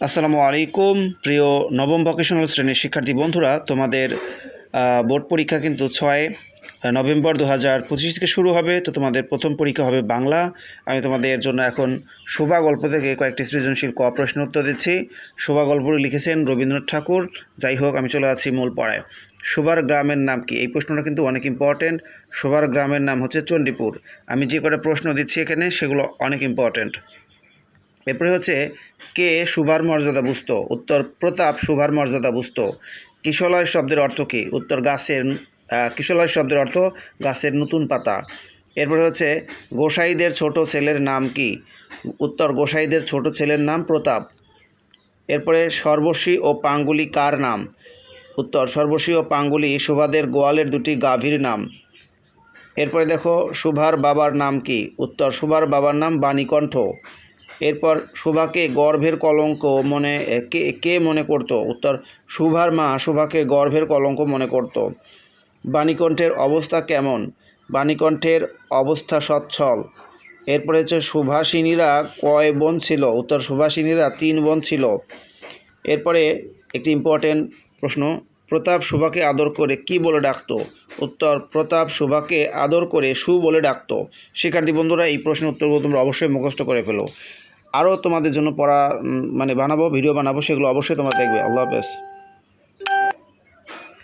আসসালামু আলাইকুম। প্রিয় নবম ভোকেশনাল শ্রেণির শিক্ষার্থী বন্ধুরা, তোমাদের বোর্ড পরীক্ষা কিন্তু ছয় নভেম্বর দু হাজার পঁচিশ থেকে শুরু হবে। তো তোমাদের প্রথম পরীক্ষা হবে বাংলা। আমি তোমাদের জন্য এখন শোভা গল্প থেকে কয়েকটি সৃজনশীল ক প্রশ্ন উত্তর দিচ্ছি। শোভা গল্পটি লিখেছেন রবীন্দ্রনাথ ঠাকুর। যাই হোক, আমি চলে আছি মূল পড়ায়। শোভার গ্রামের নাম কি? এই প্রশ্নটা কিন্তু অনেক ইম্পর্টেন্ট শোভার গ্রামের নাম হচ্ছে চণ্ডীপুর। আমি যে কটা প্রশ্ন দিচ্ছি এখানে, সেগুলো অনেক ইম্পর্টেন্ট এরপরে হচ্ছে, কে শুভার মর্যাদা বুঝত? উত্তর, প্রতাপ শুভার মর্যাদা বুঝত। কিশলয় শব্দের অর্থ কী? উত্তর, গাছের কিশলয় শব্দের অর্থ গাছের নতুন পাতা। এরপরে হচ্ছে, গোসাইদের ছোট ছেলের নাম কি? উত্তর, গোসাইদের ছোট ছেলের নাম প্রতাপ। এরপরে সর্বশী ও পাঙ্গুলি কার নাম? উত্তর সর্বশী ও পাঙ্গুলি সুভাদের গোয়ালের দুটি গাভীর নাম। এরপরে দেখো, সুভার বাবার নাম কি? উত্তর, সুভার বাবার নাম বাণীকণ্ঠ। এরপর সুভাকে গর্ভের কলঙ্ক মনে, কে কে মনে করত? উত্তর, সুভার মা সুভাকে গর্ভের কলঙ্ক মনে করত। বাণীকণ্ঠের অবস্থা কেমন? বাণীকণ্ঠের অবস্থা সচ্ছল। এরপরে হচ্ছে সুভাষিনীরা কয় বোন ছিল? উত্তর সুভাষিনীরা তিন বোন ছিল। এরপরে একটি ইম্পর্টেন্ট প্রশ্ন, প্রতাপ সুভাকে আদর করে কি বলে ডাকতো? উত্তর, প্রতাপ সুভাকে আদর করে সু বলে ডাকতো। শিক্ষার্থী বন্ধুরা, এই প্রশ্নের উত্তরগুলো তোমরা অবশ্যই মুখস্থ করে ফেলো। আরও তোমাদের জন্য পড়া মানে বানাবো ভিডিও বানাবো সেগুলো অবশ্যই তোমরা দেখবে। আল্লাহ হাফেজ।